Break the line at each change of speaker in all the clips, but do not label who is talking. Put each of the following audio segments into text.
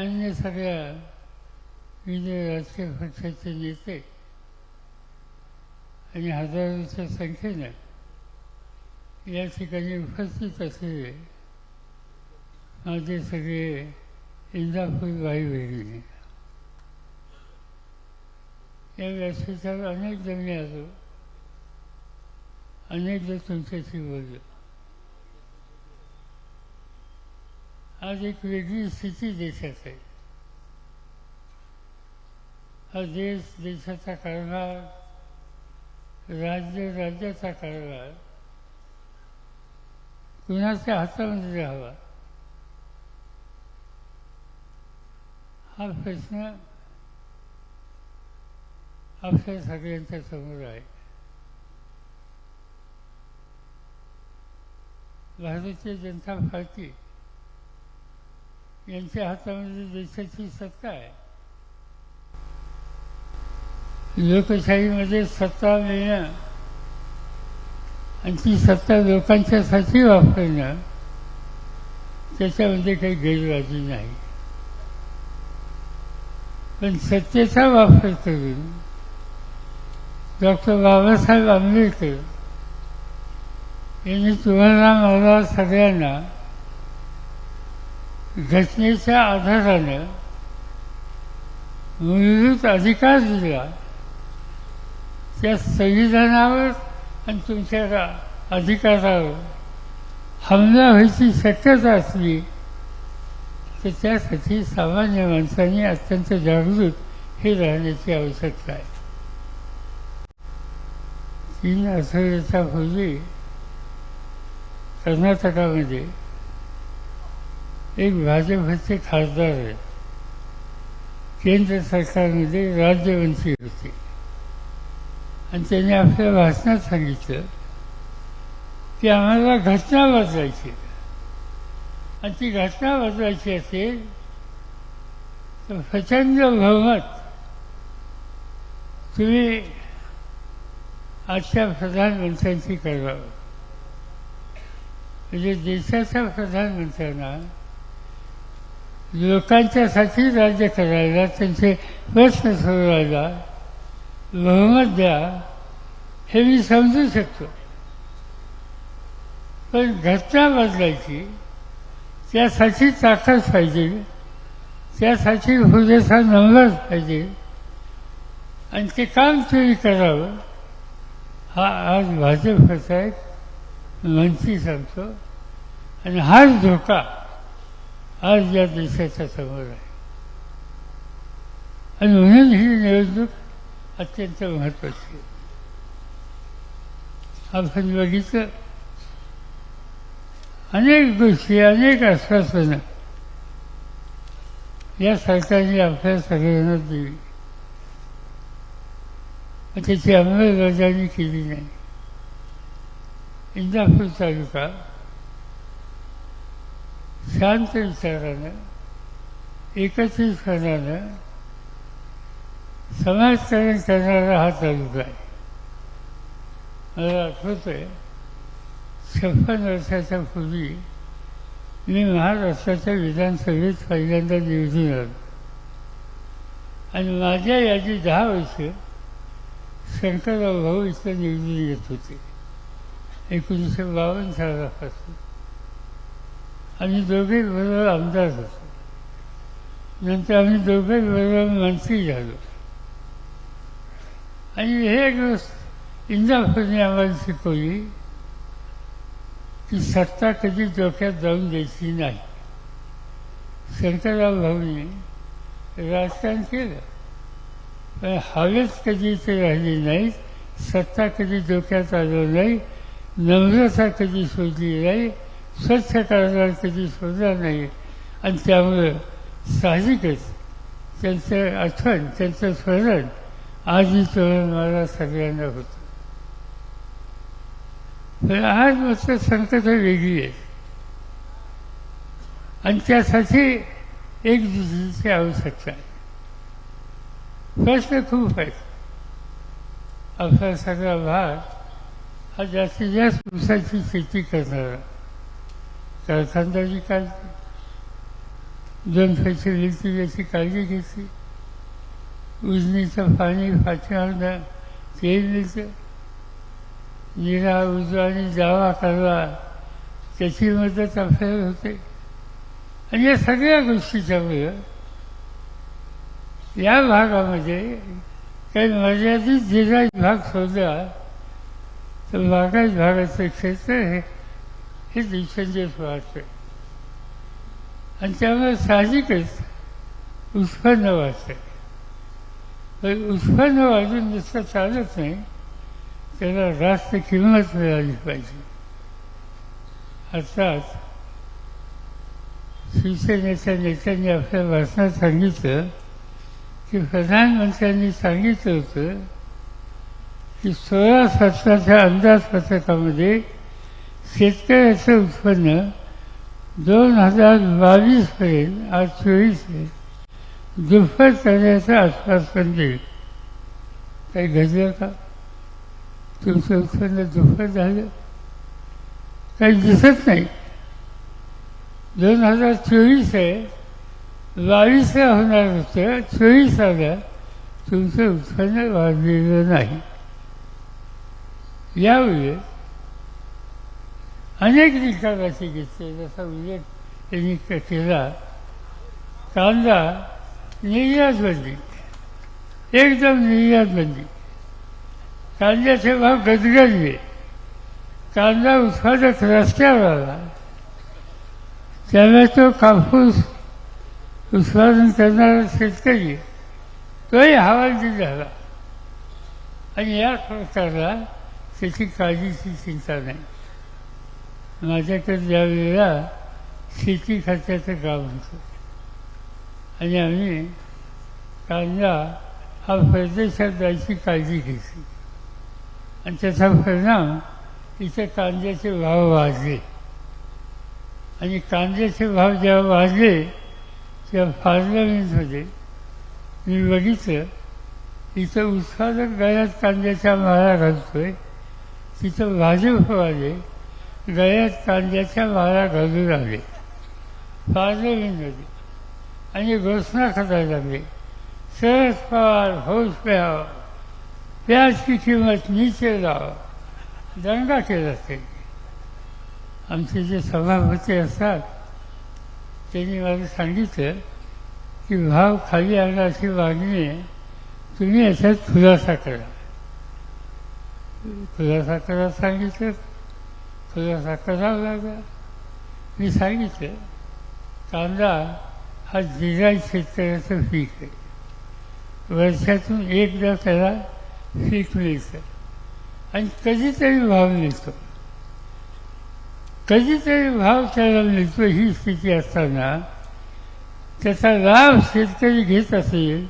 अन्य सगळ्या विविध राजकीय पक्षाचे नेते आणि हजारोच्या संख्येनं या ठिकाणी उपस्थित असलेले माझे सगळे इंदापूर भाई बहिणी या व्यासपीठावर अनेक जणी आलो. अनेकदा तुमच्याशी बोललो. आज एक वेगळी स्थिती देशात आहे. हा देश देशाचा कारभार राज्य राज्याचा कारभार कुणाच्या हातामध्ये राहावा? हा प्रश्न आपल्या सगळ्यांच्या समोर आहे. भारतीय जनता पार्टी यांच्या हातामध्ये देशाची सत्ता आहे. लोकशाहीमध्ये सत्ता मिळणं आणि ती सत्ता लोकांच्यासाठी वापरणं त्याच्यामध्ये काही गैरवाजी नाही. पण सत्तेचा वापर करून डॉक्टर बाबासाहेब आंबेडकर यांनी तुम्हाला मला सगळ्यांना घटनेच्या आधारानं मूलभूत अधिकार दिला त्या संविधानावर आणि तुमच्या अधिकारावर हमला व्हायची शक्यता असली तर त्यासाठी सामान्य माणसांनी अत्यंत जागृत हे राहण्याची आवश्यकता आहे. तीन आठवड्याच्या पूर्वी कर्नाटकामध्ये एक भाजपचे खासदार आहे. केंद्र सरकारमध्ये राज्यमंत्री होते. आणि त्यांनी आपल्या भाषणात सांगितलं की आम्हाला घटना वाजवायची आणि ती घटना वाजवायची असेल तर प्रचंड बहुमत तुम्ही आजच्या प्रधानमंत्र्यांशी करावं. म्हणजे देशाच्या प्रधानमंत्र्यांना लोकांच्यासाठी राज्य करायला त्यांचे प्रश्न सोडवायला बहुमत द्या हे मी समजू शकतो. पण घटना बदलायची त्यासाठी ताकद पाहिजे त्यासाठी पुरेसा नंबर पाहिजे आणि ते काम तुम्ही करावं हा आज भाजपचा एक मंत्री सांगतो. आणि हाच धोका आज या देशाच्या समोर आहे. आणि म्हणून ही निवडणूक अत्यंत महत्वाची आहे. आपण बघितलं अनेक गोष्टी अनेक आश्वासनं या सरकारने आपल्या सगळ्यांना दिली. त्याची अंमलबजावणी केली नाही. इंदापूर तालुका शांत विचारानं एकत्रितपणानं समाजकारण करणारा हा तालुका आहे. मला आठवत आहे छप्पन वर्षाच्या पूर्वी मी महाराष्ट्राच्या विधानसभेत पहिल्यांदा निवडून आलो. आणि माझ्या यादी दहा वर्ष शंकरराव भाऊ इथं निवडून येत होते. एकोणीसशे बावन्न सालापासून. आम्ही दोघे बरोबर आमदार होतो. नंतर आम्ही दोघे बरोबर मंत्री झालो. आणि हे गोष्ट इंदापूरने आम्हाला शिकवली की सत्ता कधी डोक्यात जाऊन द्यायची नाही. शंकरराव भाऊने राजकारण केलं. पण हवेच कधी ते राहिली नाही सत्ता कधी डोक्यात आलं नाही नम्रता कधी शोधली नाही स्वच्छ करणार त्याची शोधला नाही. आणि त्यामुळे साहजिकच त्यांचं आठवण त्यांचं स्मरण आजही तोरण मला सगळ्यांना होतं. पण आज मात्र संकट वेगळी आहे. आणि त्यासाठी एक दुसरीची आवश्यकता आहे. प्रश्न खूप आहेत आपला सगळा भाग हा जास्तीत जास्त ऊसाची शेती करणारा. कारखानदारी काय दोन पैसे मिळतील याची काळजी घेतली. उजनीचं पाणी फाटणार ते मिळतं निरा उजवा आणि जावा करला त्याची मदत आपल्याला होते. आणि या सगळ्या गोष्टीच्यामुळं या भागामध्ये काही मर्यादित जिल्हा भाग शोधला तर बागायत भागाचं क्षेत्र हे हे दिवसेंदिवस वाढतं आणि त्यामुळे साहजिकच उत्पन्न वाढतं पण उत्पन्न वाढून नुसतं चालत नाही त्याला रास्त किंमत मिळाली पाहिजे. अर्थात शिवसेनेच्या नेत्यांनी आपल्या भाषणात सांगितलं की प्रधानमंत्र्यांनी सांगितलं होतं की सोळा सतराच्या अंदाजपत्रकामध्ये शेतकऱ्याचं उत्पन्न दोन हजार बावीसपर्यंत आज चोवीस आहे. दुप्पट करण्याचं आश्वासन देईल. काही घडलं का? तुमचं उत्पन्न दुप्पट झालं. काही दिसत नाही. दोन हजार चोवीस आहे. बावीसला होणार होतं. चोवीसाला तुमचं उत्पन्न वाढलेलं नाही. यावेळी अनेक निकालाचे घेतले जसा उल्लेख त्यांनी केला कांदा निर्यात बंदी. एकदम निर्यात बंदी. कांद्याचे भाव गदगदले कांदा उत्पादक रस्त्यावर आला. त्यामुळे तो कापूस उत्पादन करणारा शेतकरी तोही हवालदिल झाला. आणि या प्रकारला त्याची काळजीची चिंता नाही. माझ्याकडे ज्या वेळेला शेती खात्याचं काम होतं. आणि आम्ही कांदा हा परदेशात जायची काळजी घेतली. आणि त्याचा परिणाम इथे कांद्याचे भाव वाढले. आणि कांद्याचे भाव जेव्हा वाढले तेव्हा पार्लमेंटमध्ये मी बघितलं इथं उत्पादक गळ्यात कांद्याच्या माळा घालतोय तिथं भाजपवाले गळ्यात कांद्याच्या माळा घालू लागले पार्लमेंटमध्ये आणि घोषणा करायला लागले. सरस पवार होश पे प्याजची किंमत नीचे लाओ दंगा केला त्यांनी. आमचे जे सभापती असतात त्यांनी मला सांगितलं की भाव खाली आणण्याची मागणी तुम्ही याच्यात खुलासा करा. खुलासा करा सांगितलं? खुलासा करावं लागला मी सांगितलं कांदा हा जिराई शेतकऱ्याचं पीक आहे. वर्षातून एकदा त्याला पीक मिळतं. आणि कधीतरी भाव मिळतो. कधीतरी भाव त्याला मिळतो ही स्थिती असताना त्याचा लाभ शेतकरी घेत असेल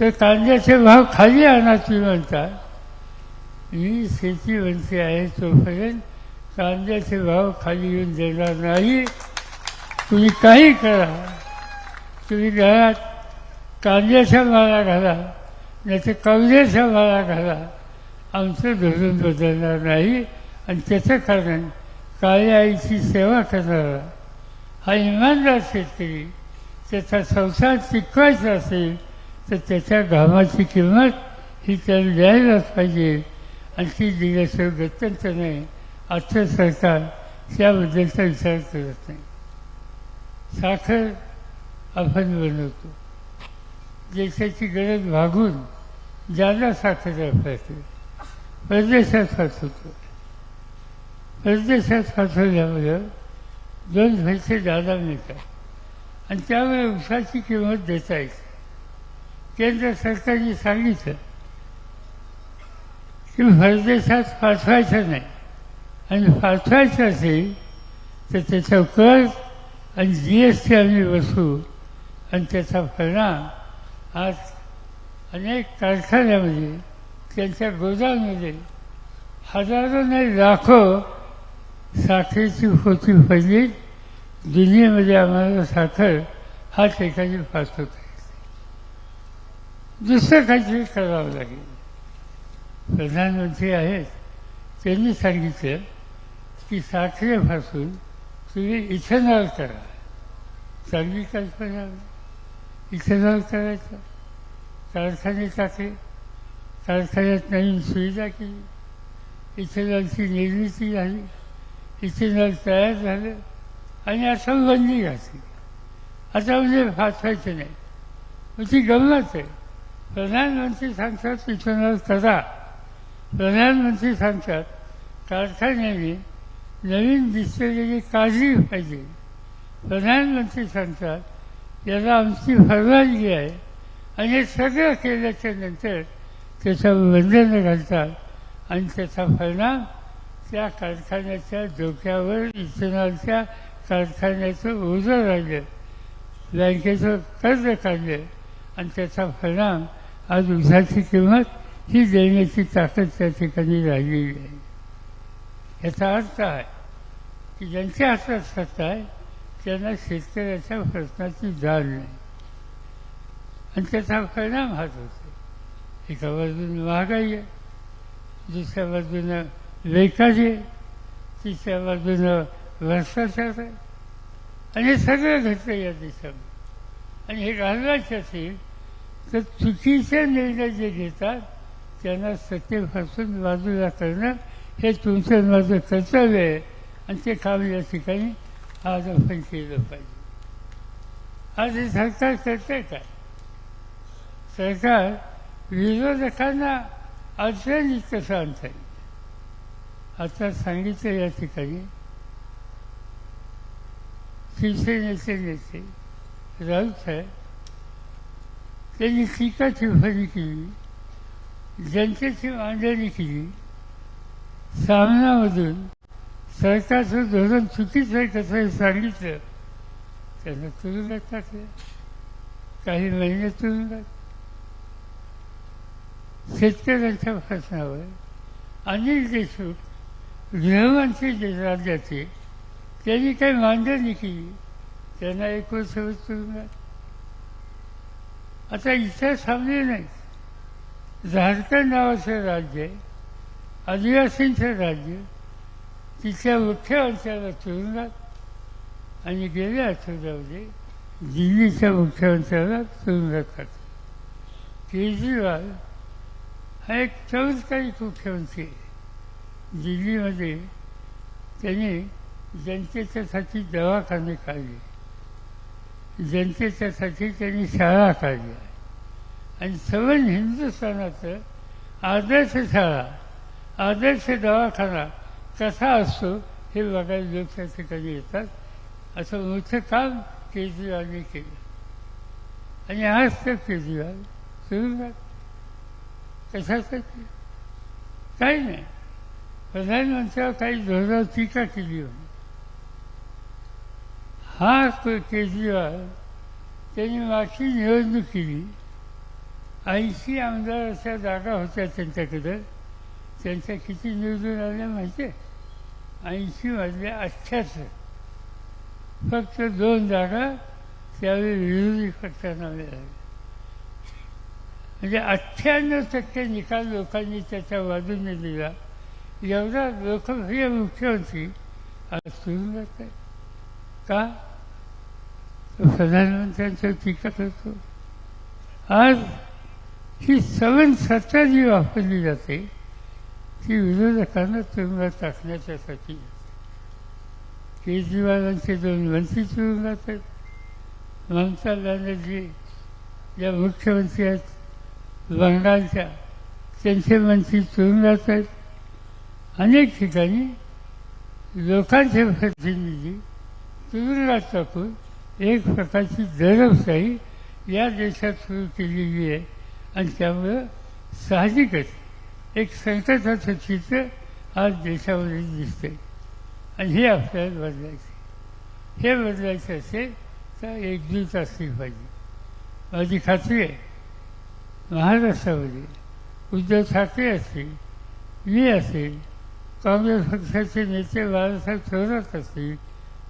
तर कांद्याचे भाव खाली आणा तुम्ही म्हणतात मी शेती मंत्री आहे तोपर्यंत कांद्याचे भाव खाली येऊन देणार नाही. तुम्ही काही करा. तुम्ही घरात कांद्याच्या माळा घाला नाही तर कवल्याच्या माळा घाला. आमचं धोरण बदलणार नाही आणि त्याचं कारण काळ्या आईची सेवा करणारा हा इमानदार शेतकरी त्याचा संसार टिकवायचा असेल तर त्याच्या घामाची किंमत ही त्याला द्यायलाच पाहिजे. आणखी ती दिल्याशिवाय नाही आजचं सरकार त्याबद्दलचा विचार करत नाही. साखर आपण बनवतो. देशाची गरज भागून जादा साखर आपल्याकडे परदेशात पाठवतो परदेशात पाठवल्यामुळं दोन पैसे जादा मिळतात. आणि त्यामुळे उसाची किंमत देता येते. केंद्र सरकारने सांगितलं की परदेशात पाठवायचं नाही. आणि पाठवायचं असेल तर त्याचा कर आणि जी एस टी आम्ही बसू आणि त्याचा परिणाम आज अनेक कारखान्यामध्ये त्यांच्या गोदामध्ये हजारो नाही लाखो साखरेची होती पहिली. दुनियेमध्ये आम्हाला साखर हा ठिकाणी पाठवता येते दुसरं काहीतरी करावं लागेल. प्रधानमंत्री आहेत त्यांनी सांगितलं की साखरेपासून तुम्ही इथेनॉल करा. चांगली कल्पना इथेनॉल करायचं. कारखाने टाकले कारखान्यात नवीन सुविधा केली. इथेनॉलची निर्मिती झाली. इथेनॉल तयार झालं. आणि आता बंदी घातली. आता म्हणजे फासायचं नाही. मग ती गंमत आहे. प्रधानमंत्री सांगतात इथेनॉल करा. प्रधानमंत्री सांगतात कारखान्याने नवीन दिसलेली काळजी पाहिजे. प्रधानमंत्री सांगतात याला आमची परवानगी आहे. आणि हे सगळं केल्याच्यानंतर त्याचं बंधन घालतात आणि त्याचा परिणाम त्या कारखान्याच्या डोक्यावर इथेनॉलच्या कारखान्याचं ओझं राहिलं. बँकेचं कर्ज काढलं आणि त्याचा परिणाम आज उसाची किंमत ही देण्याची ताकद त्या ठिकाणी राहिलेली आहे. याचा अर्थ आहे की ज्यांच्या हातात सत्ता आहे त्यांना शेतकऱ्याच्या प्रश्नाची जाण नाही. आणि त्याचा परिणाम हाच होतो. एका बाजूने महागाई आहे दुसऱ्या बाजूनं बेकारी आहे तिसऱ्या बाजूनं भ्रष्टाचार आहे. आणि हे सगळं घडतं या देशामध्ये. आणि हे घालवायचे असेल तर चुकीचे निर्णय जे घेतात त्यांना सत्तेपासून बाजूला करणं हे तुमचं माझं कर्तव्य आहे. आणि ते काम या ठिकाणी आज आपण केलं पाहिजे. आज हे सरकार करते काय? सरकार विरोधकांना अडचणीत कसं आणता येईल आता सांगितलं या ठिकाणी शिवसेनेचे नेते राऊत साहेब त्यांनी टीका टिप्पणी केली. जनतेची मांडणी केली. सामनामधून सरकारचं धोरण चुकीचं आहे तसं हे सांगितलं त्यांना तुरुंगात टाकलं काही महिने तुरुंगात शेतकऱ्यांच्या प्रश्नावर अनिल देशमुख गृहमंत्री जे राज्याचे त्यांनी काही मांडणी केली. त्यांना एक वर्ष तुरुंगात आता इतर सामने नाही झारखंड नावाचं राज्य आदिवासींचं राज्य तिथल्या मुख्यमंत्र्याला तुरुंगात आणि गेल्या आठवड्यामध्ये दिल्लीच्या मुख्यमंत्र्याला तुरुंगात टाकलं केजरीवाल हा एक चमत्कारी मुख्यमंत्री आहे. दिल्लीमध्ये त्यांनी जनतेच्यासाठी दवाखाने काढले. जनतेच्यासाठी त्यांनी शाळा काढल्या. आणि सवन हिंदुस्थानाचं आदर्श शाळा आदर्श दवाखाना कसा असतो हे बघायला लोक त्या ठिकाणी येतात. असं मोठं काम केजरीवालने केलं. आणि आज तर केजरीवाल सुरू कशासाठी? काही नाही. प्रधानमंत्र्यावर काही जोरदार टीका केली होती. हा को- केजरीवाल त्यांनी मागची निवडणूक केली. ऐंशी आमदाराच्या जागा होत्या त्यांच्याकडं. त्यांच्या किती निवडून आल्या माहिती आहे ऐंशी मधल्या अठ्ठ्याहत्तर. फक्त दोन जागा त्यावेळी विरोधी पक्षांना मिळाल्या. म्हणजे अठ्ठ्याण्णव टक्के निकाल लोकांनी त्याच्या बाजूने दिला. एवढा लोकप्रिय मुख्यमंत्री आज तुरुंगात आहे. का? तो प्रधानमंत्र्यांच्यावर टीका करतो. आज ही सवन सत्ता जी वापरली जाते ती विरोधकांना तुरुंगात टाकण्याच्यासाठी केजरीवालांचे दोन मंत्री तुरुंगात आहेत. ममता बॅनर्जी या मुख्यमंत्री आहेत. बंगालच्या त्यांचे मंत्री तुरुंगात आहेत. अनेक ठिकाणी लोकांचे प्रतिनिधी तुरुंगात टाकून एक प्रकारची दडपशाही या देशात सुरू केलेली आहे. आणि त्यामुळं साहजिकच एक संकटाचं चित्र आज देशामध्ये दिसते आणि हे आपल्याला बदलायचं. हे बदलायचं असेल तर एकजूट असली पाहिजे. माझी खात्री आहे महाराष्ट्रामध्ये उद्धव ठाकरे असतील मी असेल काँग्रेस पक्षाचे नेते बाळासाहेब थोरात असतील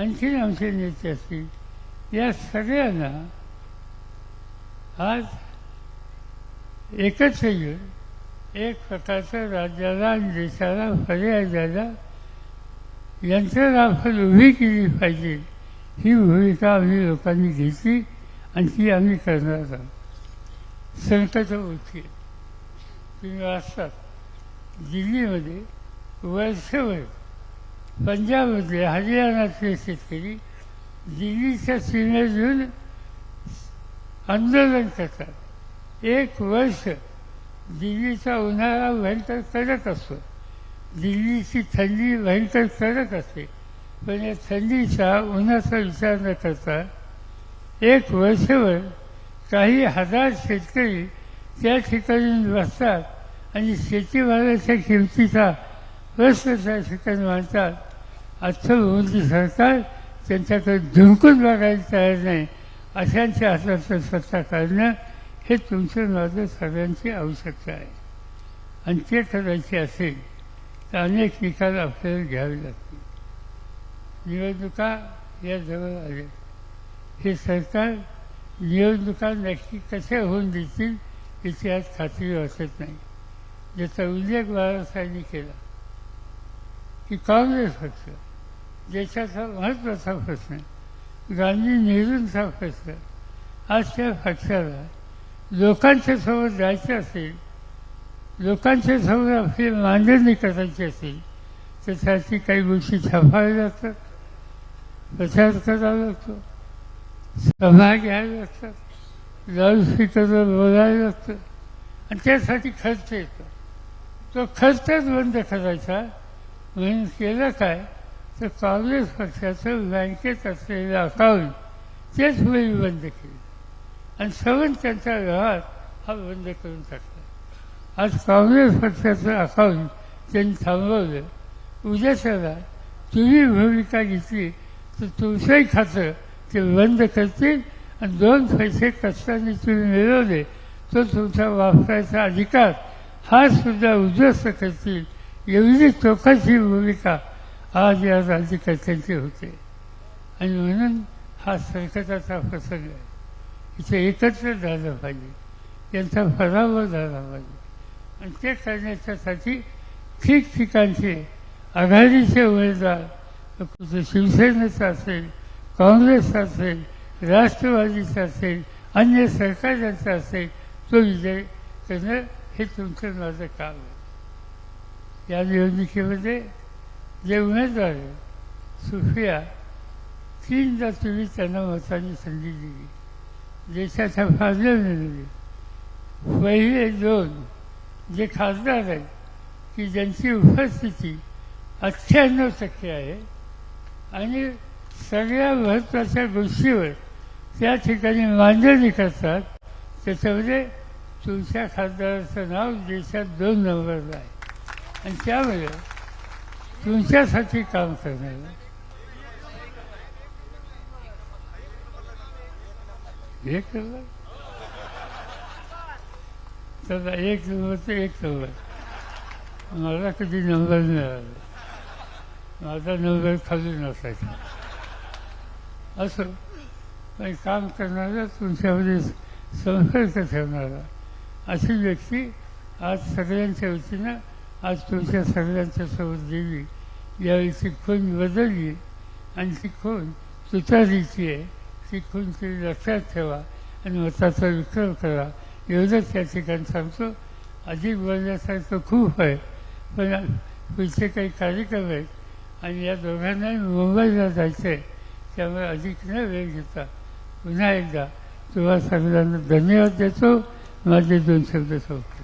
आणखीन आमचे नेते असतील या सगळ्यांना आज एकच येऊन एक प्रकारचं राज्याला आणि देशाला पर्याय द्यायला यंत्रणा आपण उभी केली पाहिजे. ही भूमिका आम्ही लोकांनी घेतली आणि ती आम्ही करणार आहोत. संकट होती तुम्ही वाचतात दिल्लीमध्ये वर्षभर पंजाबमध्ये हरियाणातले शेतकरी दिल्लीच्या सीमेत येऊन आंदोलन करतात. एक वर्ष दिल्लीचा उन्हाळा भयंकर कडक असतो. दिल्लीची थंडी भयंकर कडक असते. पण या थंडीचा उन्हाचा विचार न करता एक वर्षभर काही हजार शेतकरी त्या ठिकाणी बसतात आणि शेतीमालाच्या किमतीचा प्रश्न त्या ठिकाणी मांडतात. आजचं मोदी सरकार त्यांच्याकडे झुंकून बघायला तयार नाही. अशांच्या हाताचं सत्ता काढणं हे तुमचं माझं सगळ्यांची आवश्यकता आहे. आणि ते करायचे असेल तर अनेक निकाल आपल्याला घ्यावे लागतील. निवडणुका या जवळ आल्या. हे सरकार निवडणुका नक्की कशा होऊन देतील याची आज खात्री वाटत नाही. ज्याचा उल्लेख बाळासाहेबांनी केला. की काँग्रेस पक्ष देशाचा महत्त्वाचा प्रश्न गांधी नेहरूंचा प्रश्न आज त्या पक्षाला लोकांच्या समोर जायचं असेल लोकांच्या समोर आपली मांडणी करायची असेल तर त्याची काही गोष्टी छापाव्या लागतात प्रचार करावा लागतो सभा घ्यायला लागतात लाऊडस्पीकरवर बोलायला लागतं आणि त्यासाठी खर्च येतो. तो खर्चच बंद करायचा. म्हणून केलं काय तर काँग्रेस पक्षाचं बँकेत असलेलं अकाउंट तेच वेळी बंद केलं. आणि सगळं त्यांचा व्यवहार हा बंद करून टाकला. आज काँग्रेस पक्षाचं अकाउंट त्यांनी थांबवलं. उद्या सगळा तुम्ही भूमिका घेतली तर तुमचंही खातं ते बंद करतील आणि दोन पैसे कष्टाने तुम्ही मिळवले तो तुमचा वापरायचा अधिकार हा सुद्धा उद्ध्वस्त करतील एवढी चोखाची भूमिका आज या राज्यकर्त्यांची होते. आणि म्हणून हा संकटाचा प्रसंग आहे. इथे एकत्र झालं पाहिजे. यांचा पराभव झाला पाहिजे. आणि ते करण्याच्यासाठी ठिकठिकाणचे आघाडीचे उमेदवार म्हणजे शिवसेनेचा असेल काँग्रेसचा असेल राष्ट्रवादीचा असेल अन्य सरकारचा असेल तो विजय करणं हे तुमचं माझं काम आहे. या निवडणुकीमध्ये जे उमेदवार आहे सुफिया तीनदा तुम्ही त्यांना मतांनी संधी दिली. देशाच्या फायदा दिली पहिले दोन जे खासदार आहेत की ज्यांची उपस्थिती अठ्ठ्याण्णव टक्के आहे आणि सगळ्या महत्त्वाच्या गोष्टीवर त्या ठिकाणी मांडणी करतात त्याच्यामध्ये तुमच्या खासदाराचं नाव देशात दोन नंबरला आहे. आणि त्यामुळे तुमच्यासाठी काम करणार हे करणार तर एक नंबर तर एक नंबर मला कधी नंबर मिळाला माझा नंबर खाली नसायचा. असं पण काम करणारा तुमच्यामध्ये संपर्क ठेवणारा अशी व्यक्ती आज सगळ्यांच्या वतीनं आज तुमच्या सगळ्यांच्या सोबत गेली. यावेळी ती खून बदलली आणि ती खून तुतारीची आहे. ती खून लक्षात ठेवा आणि मताचा विक्रम करा. एवढंच त्या ठिकाणी सांगतो. अधिक बोलण्यासारखं खूप आहे पण पुढचे काही कार्यक्रम आहेत आणि या दोघांनाही मुंबईला जायचं आहे त्यामुळे अधिक न वेळ घेता पुन्हा एकदा तुम्हा सगळ्यांना धन्यवाद देतो. माझे दोन शब्द सांगतो